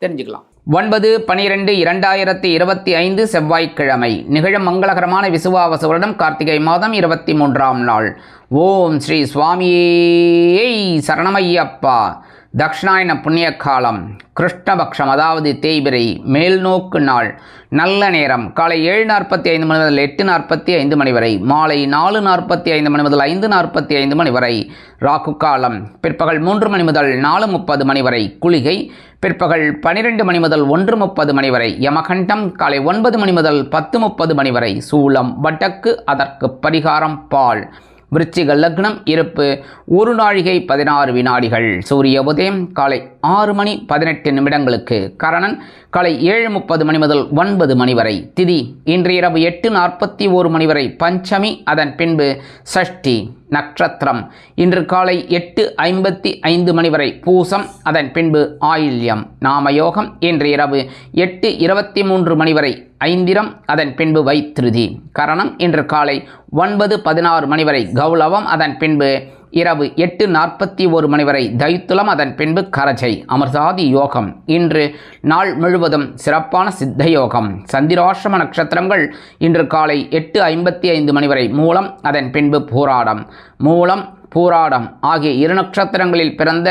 தெரிஞ்சுக்கலாம். ஒன்பது பனிரெண்டு இரண்டாயிரத்தி இருபத்தி ஐந்து செவ்வாய்க்கிழமை. நிகழும் மங்களகரமான விசுவாவசவரிடம் கார்த்திகை மாதம் இருபத்தி மூன்றாம் நாள். ஓம் ஸ்ரீ சுவாமியே சரணமையப்பா. தக்ஷணாயன புண்ணிய காலம் கிருஷ்ணபக்ஷம் அதாவது தேய்பிரை மேல்நோக்கு நாள் நல்ல நேரம் காலை ஏழு நாற்பத்தி ஐந்து மணி முதல் எட்டு நாற்பத்தி ஐந்து மணி வரை மாலை நாலு நாற்பத்தி ஐந்து மணி முதல் ஐந்து நாற்பத்தி ஐந்து மணி வரை ராகு காலம் பிற்பகல் மூன்று மணி முதல் நாலு முப்பது மணி வரை குளிகை பிற்பகல் பனிரெண்டு மணி முதல் ஒன்று முப்பது மணி வரை யமகண்டம் காலை ஒன்பது மணி முதல் பத்து முப்பது மணி வரை சூளம் வட்டக்கு அதற்கு பரிகாரம் பால். விருச்சிக லக்னம் இருப்பு. ஒரு நாழிகை பதினாறு வினாடிகள். சூரிய உதயம் காலை ஆறு மணி பதினெட்டு நிமிடங்களுக்கு கரணன் காலை ஏழு முப்பது மணி முதல் ஒன்பது மணி வரை திதி இன்று இரவு எட்டு நாற்பத்தி ஓரு மணி வரை பஞ்சமி அதன் பின்பு சஷ்டி நட்சத்திரம். இன்று காலை எட்டு ஐம்பத்தி ஐந்து மணி வரை பூசம் அதன் பின்பு ஆயில்யம். நாமயோகம் இன்று இரவு எட்டு இருபத்தி மூன்று மணி வரை ஐந்திரம் அதன் பின்பு வைத்திருதி கரணம் இன்று காலை ஒன்பது பதினாறு மணி வரை கௌளவம் அதன் பின்பு இரவு எட்டு நாற்பத்தி ஒரு மணி வரை தைத்துலம் அதன் பின்பு கரஜை அமர்தாதி யோகம். இன்று நாள் முழுவதும் சிறப்பான சித்த யோகம். சந்திராசிரம நட்சத்திரங்கள் இன்று காலை எட்டு ஐம்பத்தி ஐந்து மணி வரை மூலம் அதன் பின்பு போராடம். மூலம் பூராடம் ஆகிய இரு நட்சத்திரங்களில் பிறந்த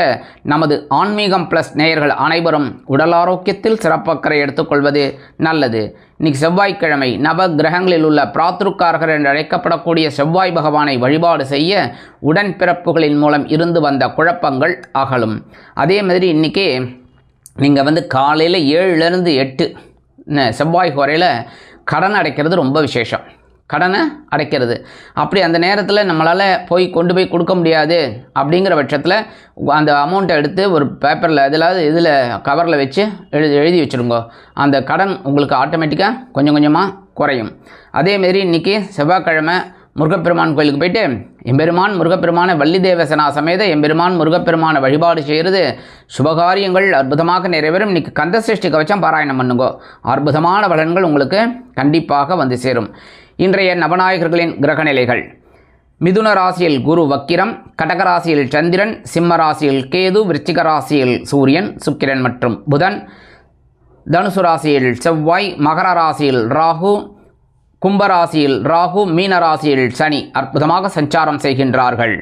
நமது ஆன்மீகம் ப்ளஸ் நேயர்கள் அனைவரும் உடல் ஆரோக்கியத்தில் சிறப்பக்கறை எடுத்துக்கொள்வது நல்லது. இன்னைக்கு செவ்வாய்க்கிழமை நவ கிரகங்களில் உள்ள பிராத்ருக்காரகர் என்று அழைக்கப்படக்கூடிய செவ்வாய் பகவானை வழிபாடு செய்ய உடன்பிறப்புகளின் மூலம் இருந்து வந்த குழப்பங்கள் அகலும். அதே மாதிரி இன்றைக்கி நீங்கள் வந்து காலையில் ஏழுலேருந்து எட்டு செவ்வாய் குறையில் கடன் அடைக்கிறது ரொம்ப விசேஷம். கடனை அடைக்கிறது. அப்படி அந்த நேரத்தில் நம்மளால் போய் கொண்டு போய் கொடுக்க முடியாது அப்படிங்கிற பட்சத்தில் அந்த அமௌண்ட்டை எடுத்து ஒரு பேப்பரில் எதிலாவது இதில் கவரில் வச்சு எழுதி எழுதி வச்சுருங்க அந்த கடன் உங்களுக்கு ஆட்டோமேட்டிக்காக கொஞ்சம் கொஞ்சமாக குறையும். அதேமாரி இன்றைக்கி செவ்வாய்க்கிழமை முருகப்பெருமான் கோயிலுக்கு போயிட்டு எம்பெருமான் முருகப்பெருமான வள்ளி தேவசனா சமேத எம்பெருமான் முருகப்பெருமான வழிபாடு செய்கிறது சுபகாரியங்கள் அற்புதமாக நிறைவேறும். இன்றைக்கி கந்த சிருஷ்டி கவச்சம் பாராயணம் பண்ணுங்கோ. அற்புதமான பலன்கள் உங்களுக்கு கண்டிப்பாக வந்து சேரும். இன்றைய நவநாயகர்களின் கிரகநிலைகள். மிதுன ராசியில் குரு வக்கிரம் கடகராசியில் சந்திரன் சிம்ம ராசியில் கேது விருச்சிக ராசியில் சூரியன் சுக்கிரன் மற்றும் புதன் தனுசு ராசியில் செவ்வாய் மகர ராசியில் ராகு கும்பராசியில் ராகு மீன ராசியில் சனி அற்புதமாக சஞ்சாரம் செய்கின்றார்கள்.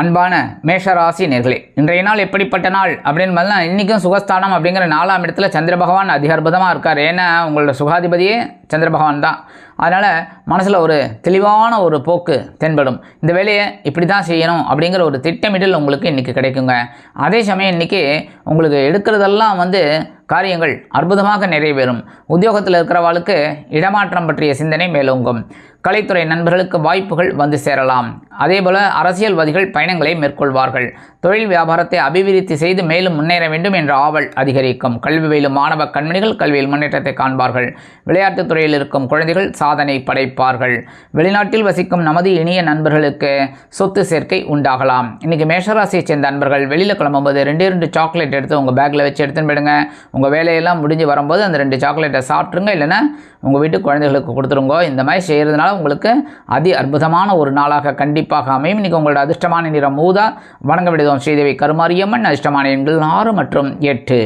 அன்பான மேஷராசி நேர்களே இன்றைய நாள் எப்படிப்பட்ட நாள்? அப்படின்னு பார்த்தா இன்றைக்கும் சுகஸ்தானம் அப்படிங்கிற நாலாம் இடத்துல சந்திர பகவான் அதிக அற்புதமாக இருக்கார். ஏன்னா உங்களோட சுகாதிபதியே சந்திர பகவான் தான். அதனால் மனசில் ஒரு தெளிவான ஒரு போக்கு தென்படும். இந்த வேலையை இப்படி தான் செய்யணும் அப்படிங்கிற ஒரு திட்டமிடல் உங்களுக்கு இன்றைக்கி கிடைக்குங்க. அதே சமயம் இன்றைக்கி உங்களுக்கு எடுக்கிறதெல்லாம் வந்து காரியங்கள் அற்புதமாக நிறைவேறும். உத்தியோகத்தில் இருக்கிறவாளுக்கு இடமாற்றம் பற்றிய சிந்தனை மேலோங்கும். கலைத்துறை நண்பர்களுக்கு வாய்ப்புகள் வந்து சேரலாம். அதேபோல அரசியல்வாதிகள் பயணங்களை மேற்கொள்வார்கள். தொழில் வியாபாரத்தை அபிவிருத்தி செய்து மேலும் முன்னேற வேண்டும் என்ற ஆவல் அதிகரிக்கும். கல்வி பயிலும் மாணவ கண்மணிகள் கல்வியில் முன்னேற்றத்தை காண்பார்கள். விளையாட்டுத் துறையில் இருக்கும் குழந்தைகள் சாதனை படைப்பார்கள். வெளிநாட்டில் வசிக்கும் நமது இனிய நண்பர்களுக்கு சொத்து சேர்க்கை உண்டாகலாம். இன்றைக்கி மேஷராசியை சேர்ந்த நண்பர்கள் வெளியில் கிளம்பும்போது ரெண்டு ரெண்டு சாக்லேட் எடுத்து உங்கள் பேக்கில் வச்சு எடுத்துன்னு போயிடுங்க. உங்கள் வேலையெல்லாம் முடிஞ்சு வரும்போது அந்த ரெண்டு சாக்லேட்டை சாப்பிட்ருங்க இல்லைன்னா உங்கள் வீட்டு குழந்தைகளுக்கு கொடுத்துருங்க. இந்த மாதிரி செய்கிறதுனால உங்களுக்கு அதி அற்புதமான ஒரு நாளாக கண்டிப்பாக அமையும். இன்றைக்கி உங்களோட அதிர்ஷ்டமான நிறம் மூதா. வணங்க விடுதோம். ஸ்ரீதேவி கருமாரியம்மன் அதிர்ஷ்டமான எண்கள் ஆறு மற்றும் எட்டு.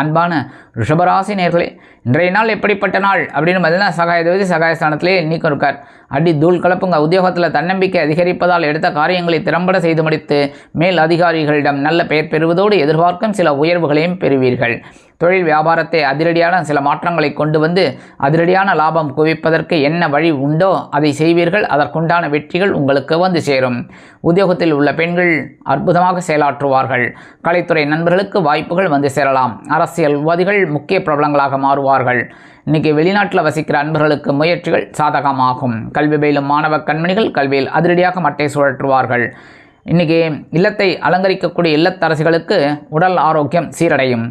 அன்பான ரிஷபராசி நேர்களே இன்றைய நாள் எப்படிப்பட்ட நாள் அப்படின்னு பார்த்தீங்கன்னா சகாய சகாயஸ்தானத்திலே இன்னைக்கும் இருக்கார். அடி தூள் கலப்புங்க. உத்தியோகத்தில் தன்னம்பிக்கை அதிகரிப்பதால் எடுத்த காரியங்களை திறம்பட செய்து முடித்து மேல் அதிகாரிகளிடம் நல்ல பெயர் பெறுவதோடு எதிர்பார்க்கும் சில உயர்வுகளையும் பெறுவீர்கள். தொழில் வியாபாரத்தை அதிரடியான சில மாற்றங்களை கொண்டு வந்து அதிரடியான லாபம் குவிப்பதற்கு என்ன வழி உண்டோ அதை செய்வீர்கள். அதற்குண்டான வெற்றிகள் உங்களுக்கு வந்து சேரும். உத்தியோகத்தில் உள்ள பெண்கள் அற்புதமாக செயலாற்றுவார்கள். கலைத்துறை நண்பர்களுக்கு வாய்ப்புகள் வந்து சேரலாம். அரசியல்வாதிகள் முக்கிய பிரபலங்களாக மாறுவார்கள். இன்னைக்கு வெளிநாட்டில் வசிக்கிற அன்பர்களுக்கு முயற்சிகள் சாதகமாகும். கல்வி பயிலும் மாணவ கண்மணிகள் கல்வியில் அதிரடியாக மட்டை சுழற்றுவார்கள். இன்னைக்கு இல்லத்தை அலங்கரிக்கக்கூடிய இல்லத்தரசிகளுக்கு உடல் ஆரோக்கியம் சீரடையும்.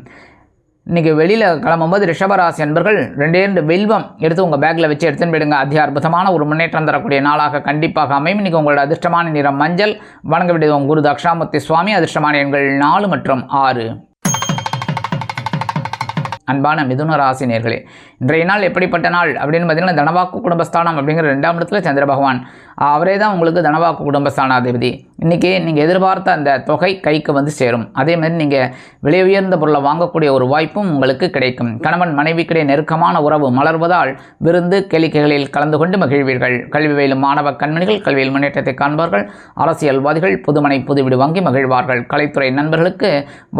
இன்றைக்கி வெளியில் கிளம்பும்போது ரிஷபராசி அன்பர்கள் ரெண்டே ரெண்டு வெல்வம் எடுத்து உங்கள் பேக்கில் வச்சு எடுத்துன்னு போயிடுங்க. அதி அற்புதமான ஒரு முன்னேற்றம் தரக்கூடிய நாளாக கண்டிப்பாக அமையும். இன்றைக்கி உங்களோட அதிர்ஷ்டமான நிறம் மஞ்சள். வணங்க உங்கள் குரு தக்ஷாமூர்த்தி சுவாமி அதிர்ஷ்டமான எண்கள் நாலு மற்றும் ஆறு. அன்பான மிதுன ராசினியர்களே இன்றைய நாள் எப்படிப்பட்ட நாள் அப்படின்னு பார்த்தீங்கன்னா தனவாக்கு குடும்பஸ்தானம் அப்படிங்கிற ரெண்டாம் இடத்துல சந்திர பகவான். அவரே தான் உங்களுக்கு தனவாக்கு குடும்பஸ்தானாதிபதி. இன்றைக்கி நீங்கள் எதிர்பார்த்த அந்த தொகை கைக்கு வந்து சேரும். அதே மாதிரி நீங்கள் விலை உயர்ந்த பொருளை வாங்கக்கூடிய ஒரு வாய்ப்பும் உங்களுக்கு கிடைக்கும். கணவன் மனைவிக்கிடையே நெருக்கமான உறவு மலர்வதால் விருந்து கேளிக்கைகளில் கலந்து கொண்டு மகிழ்வீர்கள். கல்வி வயலும் மாணவ கண்மணிகள் கல்வியில் முன்னேற்றத்தை காண்பார்கள். அரசியல்வாதிகள் புதுமனை புதுவிடு வாங்கி மகிழ்வார்கள். கலைத்துறை நண்பர்களுக்கு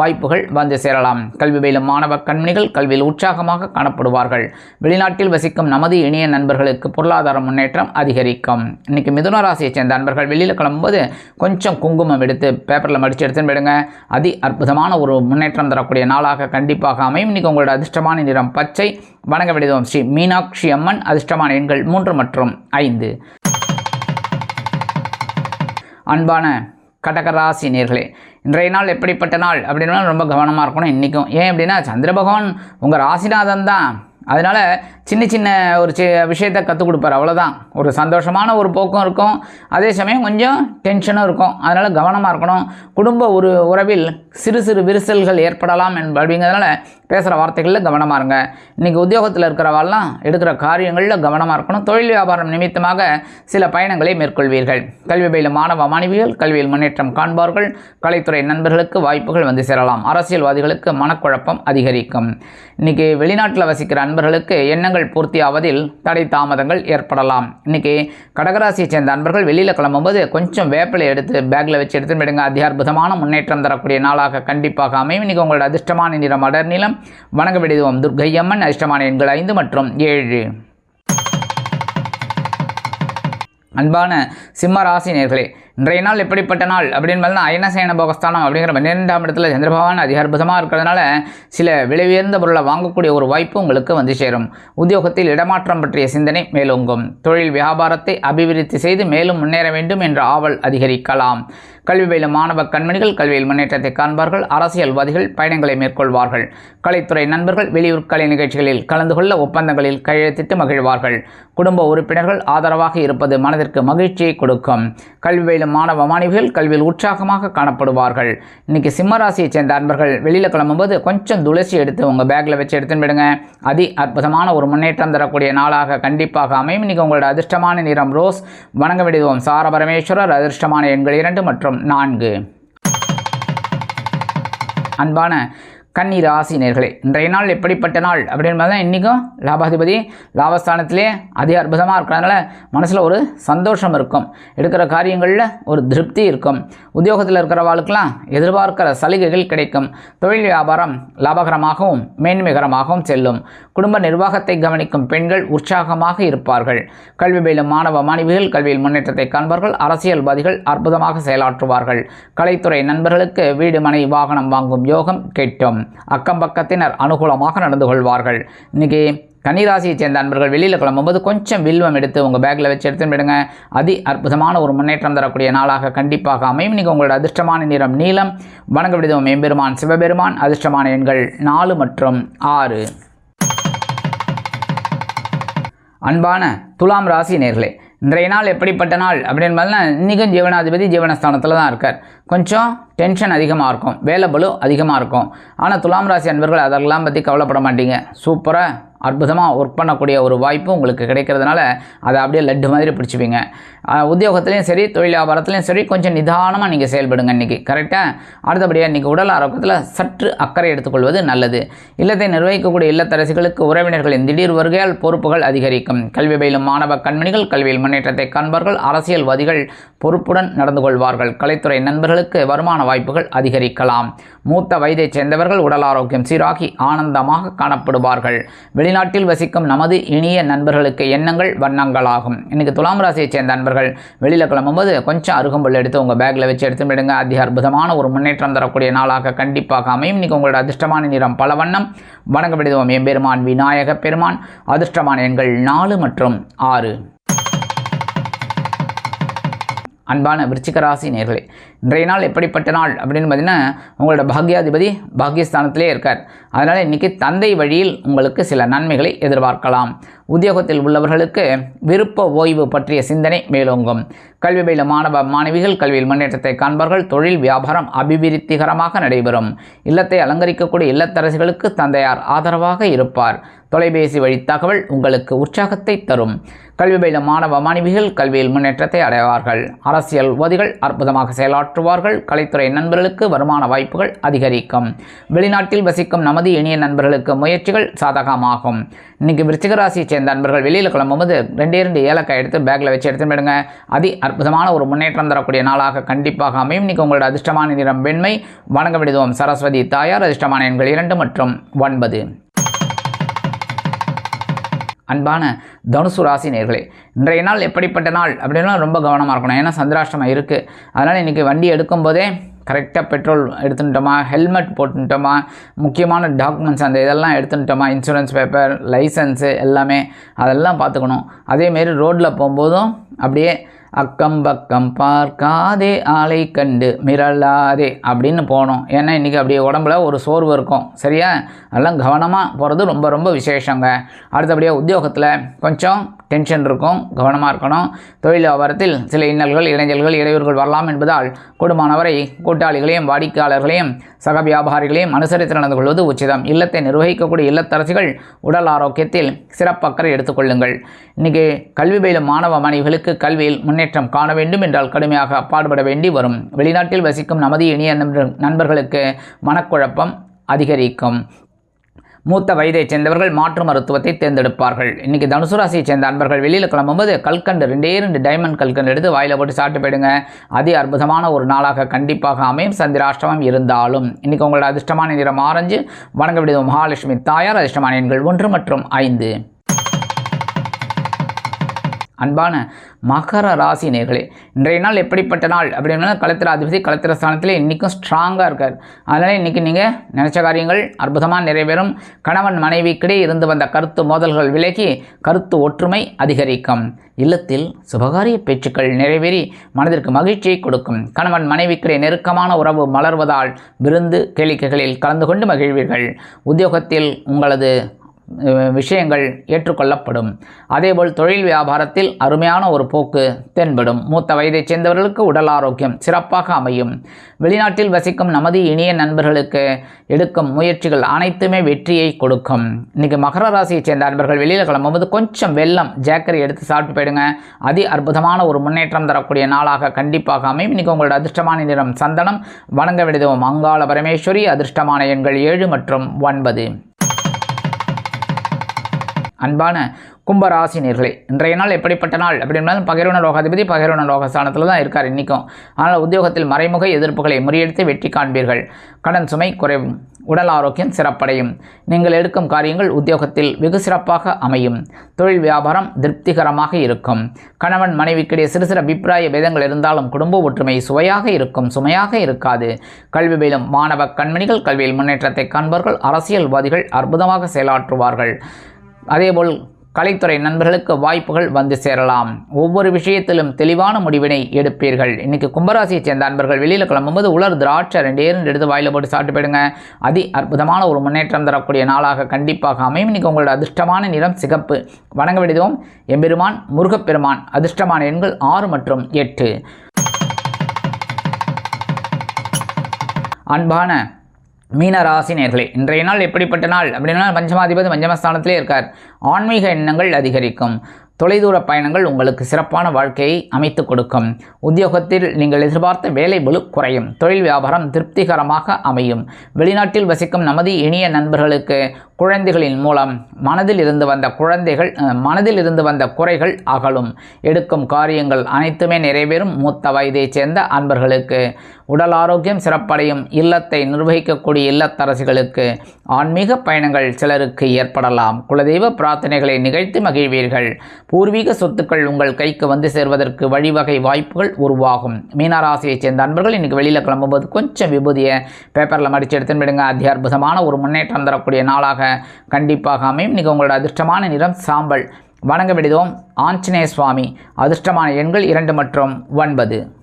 வாய்ப்புகள் வந்து சேரலாம். கல்வி பயிலும் மாணவ கண்மணிகள் கல்வியில் உற்சாகமாக காணப்படுவார்கள். வெளிநாட்டில் வசிக்கும் நமது இணைய நண்பர்களுக்கு பொருளாதார முன்னேற்றம் அதிகரிக்கும். இன்னைக்கு மிதுன ராசியை சேர்ந்த நண்பர்கள் வெளியில் கிளம்பும்போது கொஞ்சம் குங்குமம் எடுத்து பேப்பரில் மடித்து எடுத்துன்னு போயிடுங்க. அதி அற்புதமான ஒரு முன்னேற்றம் தரக்கூடிய நாளாக கண்டிப்பாக அமையும். இன்னைக்கு உங்களோட அதிர்ஷ்டமான நிறம் பச்சை. வணங்க விடுதோம் ஸ்ரீ மீனாட்சி அம்மன். அதிர்ஷ்டமான எண்கள் மூன்று மற்றும் ஐந்து. அன்பான கடகராசி நேர்களே இன்றைய நாள் எப்படிப்பட்ட நாள் அப்படின்னா ரொம்ப கவனமாக இருக்கணும். இன்றைக்கும் ஏன் அப்படின்னா சந்திர பகவான் உங்கள் ராசிநாதன் தான். அதனால் சின்ன சின்ன ஒரு சி விஷயத்தை கற்றுக் கொடுப்பார். அவ்வளோதான் ஒரு சந்தோஷமான ஒரு போக்கும் இருக்கும். அதே சமயம் கொஞ்சம் டென்ஷனும் இருக்கும். அதனால் கவனமாக இருக்கணும். குடும்ப ஒரு உறவில் சிறு சிறு விரிசல்கள் ஏற்படலாம் என்ப அப்படிங்கிறதுனால பேசுகிற வார்த்தைகளில் கவனமாக இருங்க. இன்றைக்கி உத்தியோகத்தில் இருக்கிறவாள்லாம் எடுக்கிற காரியங்களில் கவனமாக இருக்கணும். தொழில் வியாபாரம் நிமித்தமாக சில பயணங்களை மேற்கொள்வீர்கள். கல்வி பயிலும் மாணவ மாணவிகள் கல்வியில் முன்னேற்றம் காண்பார்கள். கலைத்துறை நண்பர்களுக்கு வாய்ப்புகள் வந்து சேரலாம். அரசியல்வாதிகளுக்கு மனக்குழப்பம் அதிகரிக்கும். இன்றைக்கி வெளிநாட்டில் வசிக்கிற அன்பர்களுக்கு எண்ணங்கள் பூர்த்தியாவதில் தடை தாமதங்கள் ஏற்படலாம். இன்றைக்கி கடகராசியை சேர்ந்த அன்பர்கள் வெளியில் கிளம்பும்போது கொஞ்சம் வேப்பிலை எடுத்து பேக்கில் வச்சு எடுத்து விடுங்க அத்தியார்புதமான முன்னேற்றம் தரக்கூடிய நாளாக கண்டிப்பாக அமையும். இன்றைக்கி உங்களோட அதிர்ஷ்டமான நிறம் அடர் நிலம் வணங்க விடுவோம் துர்க்கையம்மன் அதிர்ஷ்டமான எண்கள் ஐந்து மற்றும் ஏழு. அன்பான சிம்ம ராசினியர்களே இன்றைய நாள் எப்படிப்பட்ட நாள் அப்படின்னு பார்த்தா அயனசேன போகஸ்தானம் அப்படிங்கிற பன்னிரெண்டாம் இடத்துல சந்திரபகவான் அதிக இருக்கிறதுனால சில விலை உயர்ந்த பொருளை வாங்கக்கூடிய ஒரு வாய்ப்பு உங்களுக்கு வந்து சேரும். உத்தியோகத்தில் இடமாற்றம் பற்றிய சிந்தனை மேலோங்கும். தொழில் வியாபாரத்தை அபிவிருத்தி செய்து மேலும் முன்னேற வேண்டும் என்ற ஆவல் அதிகரிக்கலாம். கல்வி பயிலும் மாணவ கண்மணிகள் கல்வியில் முன்னேற்றத்தை காண்பார்கள். அரசியல்வாதிகள் பயணங்களை மேற்கொள்வார்கள். கலைத்துறை நண்பர்கள் வெளியூர் கலை நிகழ்ச்சிகளில் கலந்து கொள்ள ஒப்பந்தங்களில் கையெழுத்திட்டு மகிழ்வார்கள். குடும்ப உறுப்பினர்கள் ஆதரவாக இருப்பது மனதிற்கு மகிழ்ச்சியை கொடுக்கும். கல்வி பயிலும் மாணவ மாணவிகள் கல்வியில் உற்சாகமாக காணப்படுவார்கள். இன்னைக்கு சிம்மராசியை சேர்ந்த அன்பர்கள் வெளியில் கிளம்பும்போது கொஞ்சம் துளசி எடுத்து உங்கள் பேக்கில் வச்சு எடுத்துன்னு விடுங்க அதி அற்புதமான ஒரு முன்னேற்றம் தரக்கூடிய நாளாக கண்டிப்பாக அமையும். இன்னைக்கு உங்களோட அதிர்ஷ்டமான நிறம் ரோஸ். வணங்க விடுவோம். சாரபரமேஸ்வரர் அதிர்ஷ்டமான எண்கள் இரண்டு மற்றும் நான்கு. அன்பான கன்னி ராசி நேர்களே இன்றைய நாள் எப்படிப்பட்ட நாள்? அப்படின்னு பார்த்தா இன்றைக்கும் லாபாதிபதி லாபஸ்தானத்திலே அதி அற்புதமாக இருக்கிறதுனால மனசில் ஒரு சந்தோஷம் இருக்கும். எடுக்கிற காரியங்களில் ஒரு திருப்தி இருக்கும். உத்தியோகத்தில் இருக்கிறவாளுக்கெல்லாம் எதிர்பார்க்கிற சலுகைகள் கிடைக்கும். தொழில் வியாபாரம் லாபகரமாகவும் மேன்மைகரமாகவும் செல்லும். குடும்ப நிர்வாகத்தை கவனிக்கும் பெண்கள் உற்சாகமாக இருப்பார்கள். கல்வி பயிலும் மாணவ மாணவிகள் கல்வியில் முன்னேற்றத்தை காண்பார்கள். அரசியல்வாதிகள் அற்புதமாக செயலாற்றுவார்கள். கலைத்துறை நண்பர்களுக்கு வீடு மனை வாகனம் வாங்கும் யோகம் கேட்டும். அக்கம் பக்கத்தினர் அனுகூலமாக நடந்து கொள்வார்கள். இன்றைக்கி கன்னிராசியை சேர்ந்த அன்பர்கள் வெளியில் கிளம்பும்போது கொஞ்சம் வில்வம் எடுத்து உங்கள் பேக்கில் வச்சு எடுத்துன்னு விடுங்க அதி அற்புதமான ஒரு முன்னேற்றம் தரக்கூடிய நாளாக கண்டிப்பாக அமையும். இன்றைக்கி உங்களோட அதிர்ஷ்டமான நிறம் நீளம் வணங்க விடுதோம் எம்பெருமான் சிவபெருமான் அதிர்ஷ்டமான எண்கள் நாலு மற்றும் ஆறு. அன்பான துலாம் ராசி நேர்களே இன்றைய நாள் எப்படிப்பட்ட நாள் அப்படின்னு இன்றைக்கும் ஜீவனாதிபதி ஜீவனஸ்தானத்தில் தான் இருக்கார். கொஞ்சம் டென்ஷன் அதிகமாக இருக்கும். வேலை பலு அதிகமாக இருக்கும். ஆனால் துலாம் ராசி அன்பர்கள் அதெல்லாம் பற்றி கவலைப்பட மாட்டீங்க. சூப்பராக அற்புதமாக ஒர்க் பண்ணக்கூடிய ஒரு வாய்ப்பு உங்களுக்கு கிடைக்கிறதுனால அதை அப்படியே லட்டு மாதிரி பிடிச்சிப்பீங்க. உத்தியோகத்துலேயும் சரி தொழில் வியாபாரத்துலேயும் சரி கொஞ்சம் நிதானமாக நீங்கள் செயல்படுங்க இன்றைக்கி கரெக்டாக அடுத்தபடியாக இன்றைக்கி உடல் ஆரோக்கியத்தில் சற்று அக்கறை எடுத்துக்கொள்வது நல்லது. இல்லத்தை நிர்வகிக்கக்கூடிய இல்லத்தரசிகளுக்கு உறவினர்களின் திடீர் வருகையால் பொறுப்புகள் அதிகரிக்கும். கல்வி பயிலும் மாணவ கண்மணிகள் கல்வியில் முன்னேற்றத்தை காண்பார்கள் அரசியல்வாதிகள் பொறுப்புடன் நடந்து கொள்வார்கள். கலைத்துறை நண்பர்களுக்கு வருமான வாய்ப்புகள் அதிகரிக்கலாம். மூத்த வயதைச் சேர்ந்தவர்கள் உடல் ஆரோக்கியம் சீராகி ஆனந்தமாக காணப்படுவார்கள். வெளிநாட்டில் வசிக்கும் நமது இனிய நண்பர்களுக்கு எண்ணங்கள் வண்ணங்களாகும் இன்னைக்கு துலாம் ராசியைச் சேர்ந்த நண்பர்கள் வெளியில் கிளம்பும்போது கொஞ்சம் அருகம்புல் எடுத்து உங்கள் பேக்கில் வச்சு எடுத்து விடுங்க. அதி அற்புதமான ஒரு முன்னேற்றம் தரக்கூடிய நாளாக கண்டிப்பாக அமையும். இன்னைக்கு உங்களோட அதிர்ஷ்டமான நிறம் பல வண்ணம் வணங்க விடுவோம் எம்பெருமான் விநாயக பெருமான். அதிர்ஷ்டமான எண்கள் நாலு மற்றும் ஆறு. அன்பான விருச்சிகராசி நேர்களே இன்றைய நாள் எப்படிப்பட்ட நாள் அப்படின்னு பார்த்தீங்கன்னா உங்களோட பாக்யாதிபதி பாக்யஸ்தானத்திலே இருக்கார். அதனால் இன்றைக்கி தந்தை வழியில் உங்களுக்கு சில நன்மைகளை எதிர்பார்க்கலாம். உத்தியோகத்தில் உள்ளவர்களுக்கு விருப்ப ஓய்வு பற்றிய சிந்தனை மேலோங்கும். கல்வி பயில மாணவ மாணவிகள் கல்வியில் முன்னேற்றத்தை காண்பார்கள். தொழில் வியாபாரம் அபிவிருத்திகரமாக நடைபெறும். இல்லத்தை அலங்கரிக்கக்கூடிய இல்லத்தரசிகளுக்கு தந்தையார் ஆதரவாக இருப்பார். தொலைபேசி வழி தகவல் உங்களுக்கு உற்சாகத்தை தரும். கல்வி பயில மாணவ மாணவிகள் கல்வியில் முன்னேற்றத்தை அடைவார்கள். அரசியல்வாதிகள் அற்புதமாக செயலாற்றுவார்கள் கலைத்துறை நண்பர்களுக்கு வருமான வாய்ப்புகள் அதிகரிக்கும். வெளிநாட்டில் வசிக்கும் நமது இனிய நண்பர்களுக்கு முயற்சிகள் சாதகமாகும். இன்னைக்கு விருச்சிகராசியை சேர்ந்த நண்பர்கள் வெளியில் கிளம்பும்போது ரெண்டே ரெண்டு ஏலக்காய் எடுத்து பேக்கில் வச்சு எடுத்து விடுங்க அதி அற்புதமான ஒரு முன்னேற்றம் தரக்கூடிய நாளாக கண்டிப்பாக அமையும். இன்னைக்கு உங்களோட அதிர்ஷ்டமான நிறம் வெண்மை. வணங்க விடுதோம் சரஸ்வதி தாயார். அதிர்ஷ்டமான எண்கள் இரண்டு மற்றும் ஒன்பது. அன்பான தனுசு ராசி நேர்களே இன்றைய நாள் எப்படிப்பட்ட நாள் அப்படின்னா ரொம்ப கவனமாக இருக்கணும். ஏன்னா சந்திராஷ்டமம் இருக்குது அதனால் இன்றைக்கி வண்டி எடுக்கும்போதே கரெக்டாக பெட்ரோல் எடுத்துட்டோமா ஹெல்மெட் போட்டுட்டோமா முக்கியமான டாக்குமெண்ட்ஸ் அந்த இதெல்லாம் எடுத்துட்டோமா இன்சூரன்ஸ் பேப்பர் லைசன்ஸு எல்லாமே அதெல்லாம் பார்த்துக்கணும். அதேமாரி ரோட்டில் போகும்போதும் அப்படியே அக்கம் பக்கம் பார்க்காதே ஆளை கண்டு மிரளாதே அப்படின்னு போனோம். ஏன்னா இன்றைக்கி அப்படியே உடம்புல ஒரு சோர்வு இருக்கும். சரியா? அதெல்லாம் கவனமாக போகிறது ரொம்ப ரொம்ப விசேஷங்க. அடுத்தபடியாக உத்தியோகத்தில் கொஞ்சம் டென்ஷன் இருக்கும். கவனமாக இருக்கணும். தொழில் வியாபாரத்தில் சில இன்னல்கள் இளைஞர்கள் இடையூறுகள் வரலாம் என்பதால் கூடுமானவரை கூட்டாளிகளையும் வாடிக்கையாளர்களையும் சக வியாபாரிகளையும் அனுசரித்து நடந்து கொள்வது உச்சிதம். இல்லத்தை நிர்வகிக்கக்கூடிய இல்லத்தரசிகள் உடல் ஆரோக்கியத்தில் சிறப்பக்கறை எடுத்துக்கொள்ளுங்கள். இன்றைக்கி கல்வி பயிலும் மாணவ மாணவிகளுக்கு கல்வியில் முன்னே முன்னேற்றம் காண வேண்டும் என்றால் கடுமையாக பாடுபட வேண்டி வரும். வெளிநாட்டில் வசிக்கும் நமது இனிய நண்பர் நண்பர்களுக்கு மனக்குழப்பம் அதிகரிக்கும். மூத்த வயதைச் சேர்ந்தவர்கள் மாற்று மருத்துவத்தை தேர்ந்தெடுப்பார்கள். இன்றைக்கி தனுசு ராசியை சேர்ந்த அன்பர்கள் வெளியில் கிளம்பும்போது கல்கண்டு ரெண்டே ரெண்டு டைமண்ட் கல்கண்டு எடுத்து வாயில் போட்டு சாப்பிட்டு போயிடுங்க. அதி அற்புதமான ஒரு நாளாக கண்டிப்பாக அமையும். சந்திராஷ்டமம் இருந்தாலும். இன்றைக்கி உங்களோட அதிர்ஷ்டமான நிறம் ஆரஞ்சு வணங்க விடுவோம் மகாலட்சுமி தாயார் அதிர்ஷ்டமான எண்கள் ஒன்று மற்றும் ஐந்து. அன்பான மகர ராசி நேர்களே இன்றைய நாள் எப்படிப்பட்ட நாள் அப்படின்னா கலத்திர அதிபதி கலத்திர ஸ்தானத்தில் இன்றைக்கும் ஸ்ட்ராங்காக இருக்கார். அதனால் இன்றைக்கி நீங்கள் நினச்ச காரியங்கள் அற்புதமாக நிறைவேறும். கணவன் மனைவிக்கிடையே இருந்து வந்த கருத்து மோதல்கள் விலகி கருத்து ஒற்றுமை அதிகரிக்கும். இல்லத்தில் சுபகாரிய பேச்சுக்கள் நிறைவேறி மனதிற்கு மகிழ்ச்சியை கொடுக்கும். கணவன் மனைவிக்கிடையே நெருக்கமான உறவு மலர்வதால் விருந்து கேளிக்கைகளில் கலந்து கொண்டு மகிழ்வீர்கள். உத்தியோகத்தில் உங்களது விஷயங்கள் ஏற்றுக்கொள்ளப்படும். அதேபோல் தொழில் வியாபாரத்தில் அருமையான ஒரு போக்கு தென்படும். மூத்த வயதைச் சேர்ந்தவர்களுக்கு உடல் ஆரோக்கியம் சிறப்பாக அமையும். வெளிநாட்டில் வசிக்கும் நமது இனிய நண்பர்களுக்கு எடுக்கும் முயற்சிகள் அனைத்துமே வெற்றியை கொடுக்கும். இன்றைக்கி மகர ராசியைச் சேர்ந்த நண்பர்கள் வெளியில் கிளம்பும்போது கொஞ்சம் வெள்ளம் ஜாக்கரி எடுத்து சாப்பிட்டு போயிடுங்க. அதி அற்புதமான ஒரு முன்னேற்றம் தரக்கூடிய நாளாக கண்டிப்பாக அமையும். இன்றைக்கி உங்களோட அதிர்ஷ்டமான நிறம் சந்தனம். வணங்க விடுவோம் அங்காள பரமேஸ்வரி. அதிர்ஷ்டமான எண்கள் ஏழு மற்றும் ஒன்பது. அன்பான கும்பராசினியர்களே இன்றைய நாள் எப்படிப்பட்ட நாள்? அப்படின்னா பகிர்வன லோகாதிபதி பகிர்வன லோகஸ்தானத்தில் தான் இருக்கார் இன்றைக்கும் ஆனால் உத்தியோகத்தில் மறைமுக எதிர்ப்புகளை முறியடித்து வெற்றி காண்பீர்கள். கடன் சுமை குறைவும் உடல் ஆரோக்கியம் சிறப்படையும். நீங்கள் எடுக்கும் காரியங்கள் உத்தியோகத்தில் வெகு சிறப்பாக அமையும். தொழில் வியாபாரம் திருப்திகரமாக இருக்கும். கணவன் மனைவிக்கிடையே சிறு சிறு அபிப்பிராய வேதங்கள் இருந்தாலும் குடும்ப ஒற்றுமை சுவையாக இருக்கும் சுமையாக இருக்காது. கல்வி பயிலும் மாணவ கண்மணிகள் கல்வியில் முன்னேற்றத்தை காண்பவர்கள் அரசியல்வாதிகள் அற்புதமாக செயலாற்றுவார்கள். அதேபோல் கலைத்துறை நண்பர்களுக்கு வாய்ப்புகள் வந்து சேரலாம். ஒவ்வொரு விஷயத்திலும் தெளிவான முடிவினை எடுப்பீர்கள். இன்னைக்கு கும்பராசியைச் சேர்ந்த நண்பர்கள் வெளியில் கிளம்பும்போது உலர் திராட்சை ரெண்டு இரண்டு எடுத்து வாயில் போட்டு சாப்பிட்டு போயிடுங்க. அதி அற்புதமான ஒரு முன்னேற்றம் தரக்கூடிய நாளாக கண்டிப்பாக அமையும். இன்னைக்கு உங்களோட அதிர்ஷ்டமான நிறம் சிகப்பு. வணங்க விடுதோம் எம்பெருமான் முருகப்பெருமான் அதிர்ஷ்டமான எண்கள் ஆறு மற்றும் எட்டு. அன்பான மீன ராசி நேர்களே இன்றைய நாள் எப்படிப்பட்ட நாள்? அப்படின்னா பஞ்சமாதிபதி பஞ்சமஸ்தானத்திலே இருக்கார். ஆன்மீக எண்ணங்கள் அதிகரிக்கும். தொலைதூர பயணங்கள் உங்களுக்கு சிறப்பான வாழ்க்கையை அமைத்து கொடுக்கும். உத்தியோகத்தில் நீங்கள் எதிர்பார்த்த வேலை பலு குறையும். தொழில் வியாபாரம் திருப்திகரமாக அமையும். வெளிநாட்டில் வசிக்கும் நமது இனிய நண்பர்களுக்கு குழந்தைகளின் மூலம் மனதில் இருந்து வந்த குழந்தைகள் மனதில் இருந்து வந்த குறைகள் அகலும். எடுக்கும் காரியங்கள் அனைத்துமே நிறைவேறும். மூத்த வயதைச் சேர்ந்த அன்பர்களுக்கு உடல் ஆரோக்கியம் சிறப்படையும் இல்லத்தை நிர்வகிக்கக்கூடிய இல்லத்தரசிகளுக்கு ஆன்மீக பயணங்கள் சிலருக்கு ஏற்படலாம். குலதெய்வ பிரார்த்தனைகளை நிகழ்த்தி மகிழ்வீர்கள். பூர்வீக சொத்துக்கள் உங்கள் கைக்கு வந்து சேர்வதற்கு வழிவகை வாய்ப்புகள் உருவாகும். மீனராசியைச் சேர்ந்த அன்பர்கள் இன்றைக்கி வெளியில் கிளம்பும்போது கொஞ்சம் விபூதியை பேப்பரில் மடித்து எடுத்துன்னு விடுங்க அதி அற்புதமான ஒரு முன்னேற்றம் தரக்கூடிய நாளாக கண்டிப்பாக அமையும். இன்றைக்கி உங்களோட அதிர்ஷ்டமான நிறம் சாம்பல். வணங்க விடுதோம். ஆஞ்சநேய சுவாமி. அதிர்ஷ்டமான எண்கள் இரண்டு மற்றும் ஒன்பது.